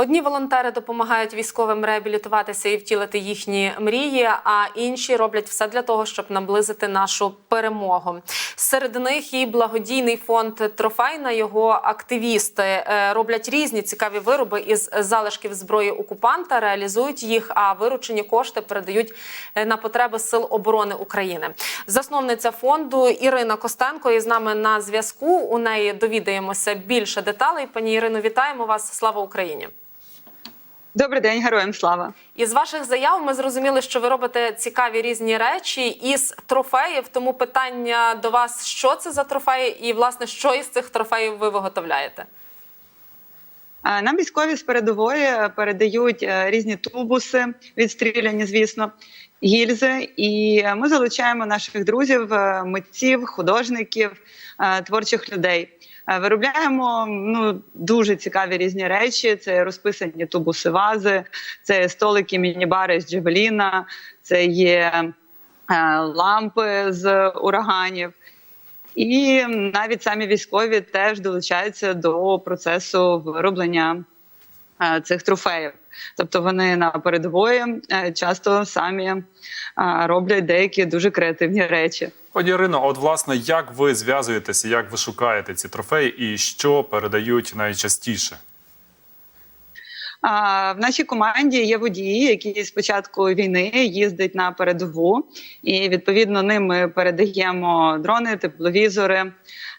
Одні волонтери допомагають військовим реабілітуватися і втілити їхні мрії, а інші роблять все для того, щоб наблизити нашу перемогу. Серед них і благодійний фонд Трофейна. Його активісти е, роблять різні цікаві вироби із залишків зброї окупанта, реалізують їх, а виручені кошти передають е, на потреби сил оборони України. Засновниця фонду Ірина Костенко із нами на зв'язку. У неї довідаємося більше деталей. Пані Ірино, вітаємо вас! Слава Україні! Добрий день, героям слава. Із ваших заяв ми зрозуміли, що ви робите цікаві різні речі із трофеїв. Тому питання до вас: що це за трофеї, і власне що із цих трофеїв ви виготовляєте? Нам військові з передової передають е, різні тубуси, відстріляні, звісно, гільзи. І ми залучаємо наших друзів, е, митців, художників, е, творчих людей. Е, Виробляємо ну дуже цікаві різні речі. Це розписані тубуси вази, це столики, міні-бари з Джевеліна, це є е, лампи з ураганів. І навіть самі військові теж долучаються до процесу вироблення е, цих трофеїв. Тобто вони на передової е, часто самі е, роблять деякі дуже креативні речі. Пані Ірино, от власне, як ви зв'язуєтеся, як ви шукаєте ці трофеї і що передають найчастіше? В нашій команді є водії, які з початку війни їздять на передову, і відповідно ним ми передаємо дрони, тепловізори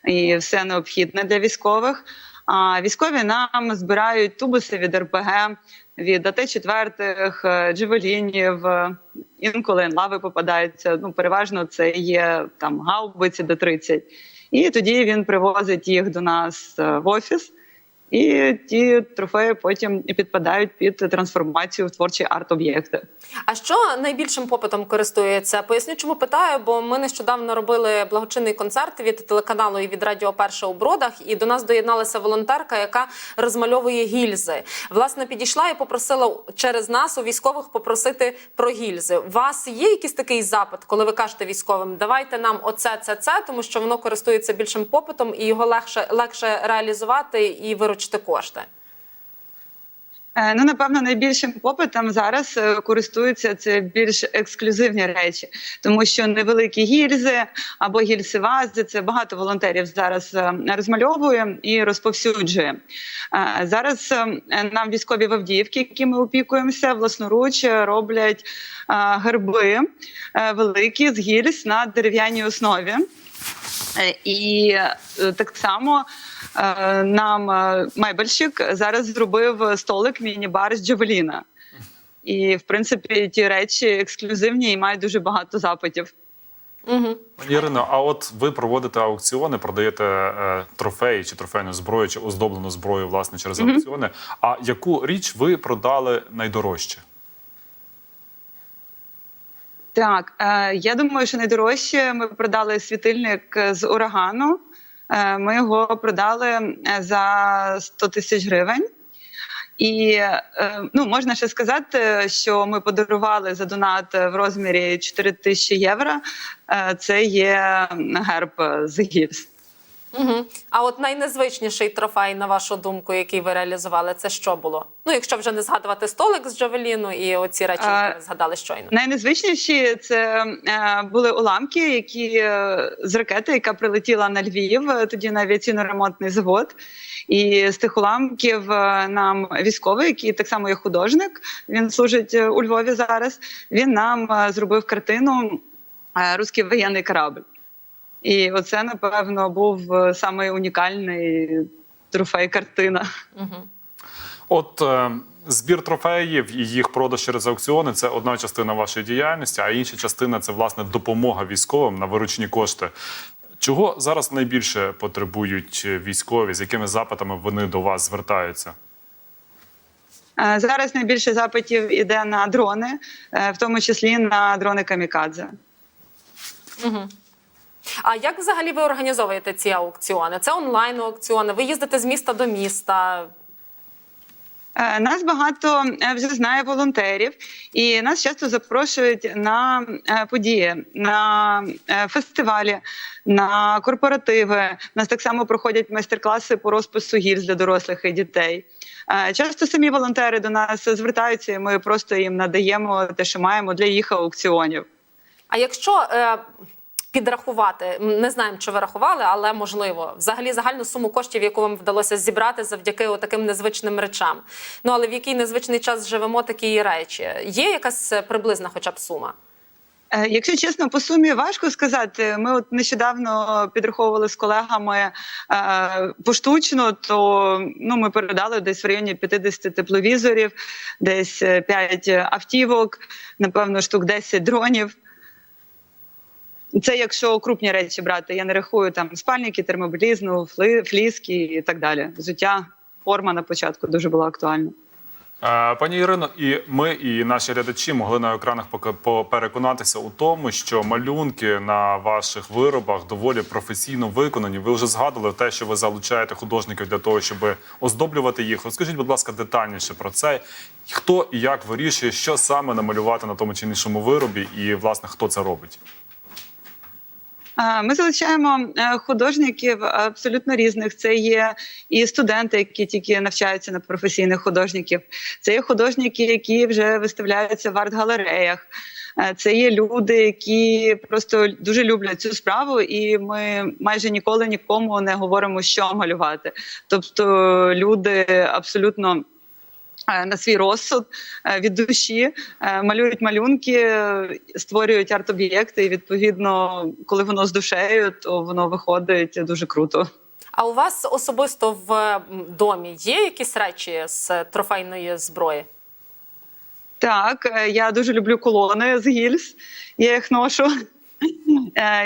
і все необхідне для військових. А військові нам збирають тубуси від РПГ, від АТ-4, джевелінів, е, інколи лави попадаються. Ну, переважно це є там гаубиці до 30. І тоді він привозить їх до нас е, в офіс. І ті трофеї потім підпадають під трансформацію в творчі арт-об'єкти. А що найбільшим попитом користується? Поясню, чому питаю, бо ми нещодавно робили благочинний концерт від телеканалу і від Радіо Перша у Бродах, і до нас доєдналася волонтерка, яка розмальовує гільзи. Власне, підійшла і попросила через нас у військових попросити про гільзи. У вас є якийсь такий запит, коли ви кажете військовим, давайте нам оце, це, це, тому що воно користується більшим попитом і його легше легше реалізувати і виручити кошти. Е, Ну, напевно, найбільшим попитом зараз е, користуються це більш ексклюзивні речі, тому що невеликі гільзи або гільси-вази, це багато волонтерів зараз е, розмальовує і розповсюджує. Зараз нам військові в Авдіївці, які ми опікуємося, власноруч роблять герби великі з гільз на дерев'яній основі. Е, І е, так само е, нам майбельщик зараз зробив столик міні-бар з Джавеліна. І, в принципі, ті речі ексклюзивні і мають дуже багато запитів. Угу. Пані Ірино, а от ви проводите аукціони, продаєте е, трофеї чи трофейну зброю, чи оздоблену зброю власне через аукціони. А яку річ ви продали найдорожче? Так, е, я думаю, що найдорожче ми продали світильник з урагану. Е, ми його продали е, за 100 тисяч гривень. І е, ну, можна ще сказати, що ми подарували за донат в розмірі 4 тисячі євро. Е, Це є герб з гільз. Угу. А от найнезвичніший трофей, на вашу думку, який ви реалізували, це що було? Ну, якщо вже не згадувати столик з Джавеліну і оці речі, які ви згадали щойно. Найнезвичніші це е, були уламки, які е, з ракети, яка прилетіла на Львів, е, тоді на авіаційно-ремонтний завод. І з тих уламків е, нам військовий, який так само є художник, він служить е, у Львові зараз. Він нам зробив картину Руський воєнний корабль. І оце, напевно, був е, самий унікальний трофей картина. Угу. От е, збір трофеїв і їх продаж через аукціони це одна частина вашої діяльності, а інша частина це власне допомога військовим на виручені кошти. Чого зараз найбільше потребують військові? З якими запитами вони до вас звертаються? Е, Зараз найбільше запитів іде на дрони, е, в тому числі на дрони камікадзе. Угу. А як взагалі ви організовуєте ці аукціони? Це онлайн аукціони? Ви їздите з міста до міста? Е, Нас багато е, вже знає волонтерів, і нас часто запрошують на е, події, на фестивалі, на корпоративи. У нас так само проходять майстер-класи по розпису гільз для дорослих і дітей. Часто самі волонтери до нас звертаються, і ми просто їм надаємо те, що маємо для їх аукціонів. А якщо підрахувати, не знаємо, чи ви рахували, але можливо, взагалі загальну суму коштів, яку вам вдалося зібрати завдяки таким незвичним речам. Ну але в який незвичний час живемо, такі речі. Є якась е, приблизна, хоча б сума? Е, Якщо чесно, по сумі важко сказати. Ми от нещодавно підраховували з колегами е, поштучно, то ну ми передали десь в районі 50 тепловізорів, десь 5 автівок, напевно, штук 10 дронів. Це якщо крупні речі брати. Я не рахую там спальники, термобілізну, фліски і так далі. Взуття, форма на початку дуже була актуальна. Пані Ірино, і ми, і наші глядачі могли на екранах переконатися у тому, що малюнки на ваших виробах доволі професійно виконані. Ви вже згадували те, що ви залучаєте художників для того, щоб оздоблювати їх. Розкажіть, будь ласка, детальніше про це. Хто і як вирішує, що саме намалювати на тому чи іншому виробі, і власне хто це робить? Ми залучаємо е, художників абсолютно різних. Це є і студенти, які тільки навчаються на професійних художників. Це є художники, які вже виставляються в арт-галереях. Е, Це є люди, які просто дуже люблять цю справу, і ми майже ніколи нікому не говоримо, що малювати. Тобто люди абсолютно. Е, На свій розсуд е, від душі е, малюють малюнки, створюють арт-об'єкти. І відповідно, коли воно з душею, то воно виходить дуже круто. А у вас особисто в домі є якісь речі з трофейної зброї? Так, я дуже люблю колони з гільз. Я їх ношу.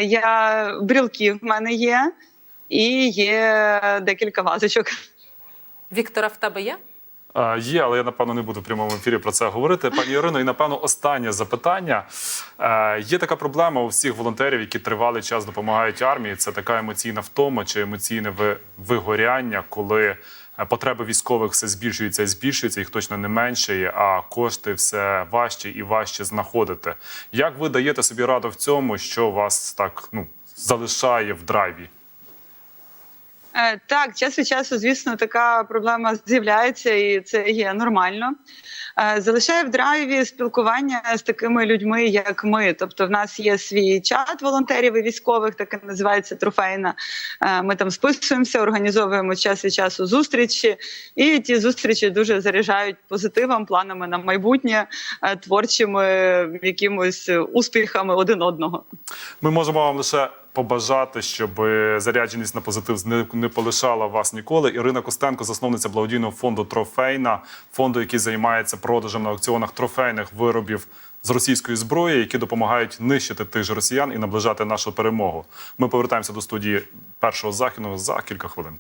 Я брілки в мене є, і є декілька вазочок. Віктора, в тебе є? Є, але я напевно не буду в прямому ефірі про це говорити. Пані Ірино, і напевно останнє запитання. Є така проблема у всіх волонтерів, які тривалий час допомагають армії. Це така емоційна втома чи емоційне ви- вигоряння, коли е, потреби військових все збільшуються і збільшуються, їх точно не менше, а кошти все важче і важче знаходити. Як ви даєте собі раду в цьому, що вас так ну залишає в драйві? Е, Так, час від часу, звісно, така проблема з'являється, і це є нормально. Е, Залишає в драйві спілкування з такими людьми, як ми. Тобто, в нас є свій чат волонтерів і військових, так і називається трофейна. Е, Ми там списуємося, організовуємо час від часу зустрічі, і ті зустрічі дуже заряджають позитивом, планами на майбутнє, е, творчими якимось успіхами один одного. Ми можемо вам лише побажати, щоб зарядженість на позитив не, не полишала вас ніколи. Ірина Костенко, засновниця благодійного фонду Трофейна, фонду, який займається продажем на аукціонах трофейних виробів з російської зброї, які допомагають нищити тих же росіян і наближати нашу перемогу. Ми повертаємося до студії першого західного за кілька хвилин.